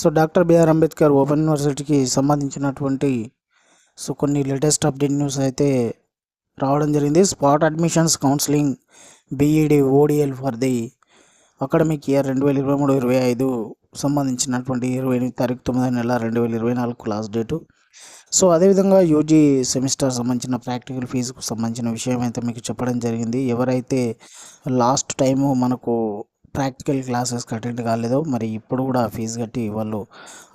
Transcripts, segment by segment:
So doctor B R Ambedkar open యూనివర్సిటీకి సంబంధించినటువంటి so కొన్ని లేటెస్ట్ అప్డేట్ న్యూస్ అయితే రావడం జరిగింది. Spot admissions counselling B Ed ODL for the academic year రెండు వేల ఇరవై మూడు ఇరవై ఐదు సంబంధించినటువంటి ఇరవై ఎనిమిది తారీఖు తొమ్మిది నెల రెండు వేల ఇరవై నాలుగు లాస్ట్ డేటు. సో అదేవిధంగా యూజీ సెమిస్టర్ సంబంధించిన ప్రాక్టికల్ ఫీజుకు సంబంధించిన విషయం అయితే మీకు చెప్పడం జరిగింది. ఎవరైతే లాస్ట్ టైము మనకు ప్రాక్టికల్ క్లాసెస్కి అటెండ్ కాలేదో. మరి ఇప్పుడు కూడా ఫీజు కట్టి వాళ్ళు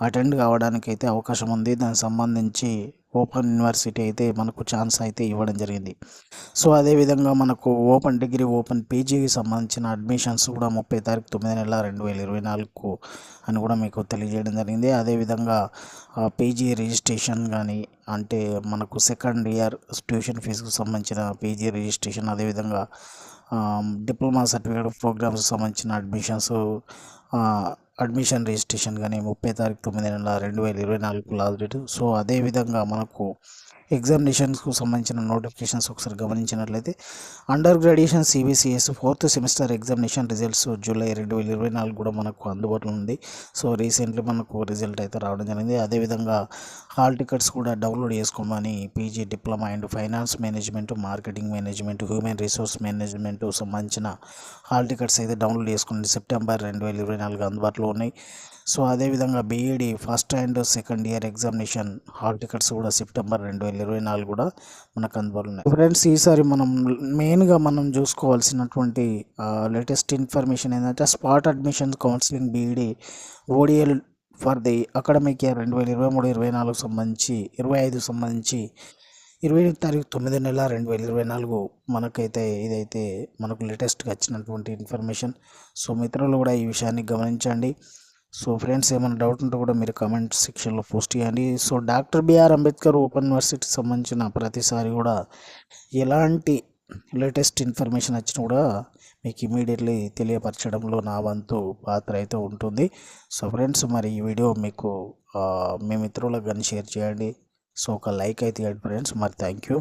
అటెండ్ కావడానికి అయితే అవకాశం ఉంది. దానికి సంబంధించి ఓపెన్ యూనివర్సిటీ అయితే మనకు ఛాన్స్ అయితే ఇవ్వడం జరిగింది. సో అదేవిధంగా మనకు ఓపెన్ డిగ్రీ ఓపెన్ పీజీకి సంబంధించిన అడ్మిషన్స్ కూడా ముప్పై తారీఖు తొమ్మిది నెల రెండు వేల ఇరవై నాలుగు అని కూడా మీకు తెలియజేయడం జరిగింది. అదేవిధంగా పీజీ రిజిస్ట్రేషన్ కానీ అంటే మనకు సెకండ్ ఇయర్ ట్యూషన్ ఫీజుకు సంబంధించిన పీజీ రిజిస్ట్రేషన్ అదేవిధంగా డిప్లొమా సర్టిఫికేట్ ప్రోగ్రామ్స్ సంబంధించిన అడ్మిషన్స్ అడ్మిషన్ రిజిస్ట్రేషన్ కానీ ముప్పై తారీఖు తొమ్మిది నెల రెండు వేల ఇరవై నాలుగు లాస్ట్ డేట్. సో అదేవిధంగా మనకు ఎగ్జామినేషన్స్కు సంబంధించిన నోటిఫికేషన్స్ ఒకసారి గమనించినట్లయితే under graduation CBCS fourth semester examination results July రెండు వేల ఇరవై నాలుగు కూడా మనకు అందుబాటులో ఉంది. సో రీసెంట్లీ మనకు రిజల్ట్ అయితే రావడం జరిగింది. అదేవిధంగా హాల్ టికెట్స్ కూడా డౌన్లోడ్ చేసుకోమని PG diploma and finance management marketing management human resource management సంబంధించిన హాల్ టికెట్స్ అయితే డౌన్లోడ్ చేసుకోండి సెప్టెంబర్ రెండు వేల ఇరవై నాలుగు అందుబాటులో ఉన్నాయి. సో అదేవిధంగా B Ed first and second year examination hall tickets కూడా సెప్టెంబర్ రెండు వేల ఇరవై నాలుగు కూడా మనకు అందుబాటులో ఉన్నాయి. ఫ్రెండ్స్ ఈసారి మనం మెయిన్గా మనం చూసుకోవాల్సినటువంటి లేటెస్ట్ ఇన్ఫర్మేషన్ ఏంటంటే spot admissions counselling B Ed ODL for the academic year రెండు వేల ఇరవై మూడు ఇరవై నాలుగు సంబంధించి ఇరవై ఐదు సంబంధించి ఇరవై ఎనిమిది తారీఖు తొమ్మిది నెల రెండు వేల ఇరవై నాలుగు మనకైతే ఇదైతే మనకు లేటెస్ట్గా వచ్చినటువంటి ఇన్ఫర్మేషన్ సో మిత్రులు కూడా ఈ విషయాన్ని గమనించండి. సో ఫ్రెండ్స్ ఏమైనా డౌట్ ఉంటే కూడా మీరు కామెంట్ సెక్షన్లో పోస్ట్ చేయండి. So doctor B R Ambedkar open యూనివర్సిటీకి సంబంధించిన ప్రతిసారి కూడా ఎలాంటి లేటెస్ట్ ఇన్ఫర్మేషన్ వచ్చినా కూడా మీకు ఇమీడియట్లీ తెలియపరచడంలో నా వంతు పాత్ర అయితే ఉంటుంది. సో ఫ్రెండ్స్ మరి ఈ వీడియో మీకు మీ మిత్రులకు కానీ షేర్ చేయండి. సో ఒక లైక్ అయితే ఇవ్వండి ఫ్రెండ్స్. మరి థ్యాంక్ యూ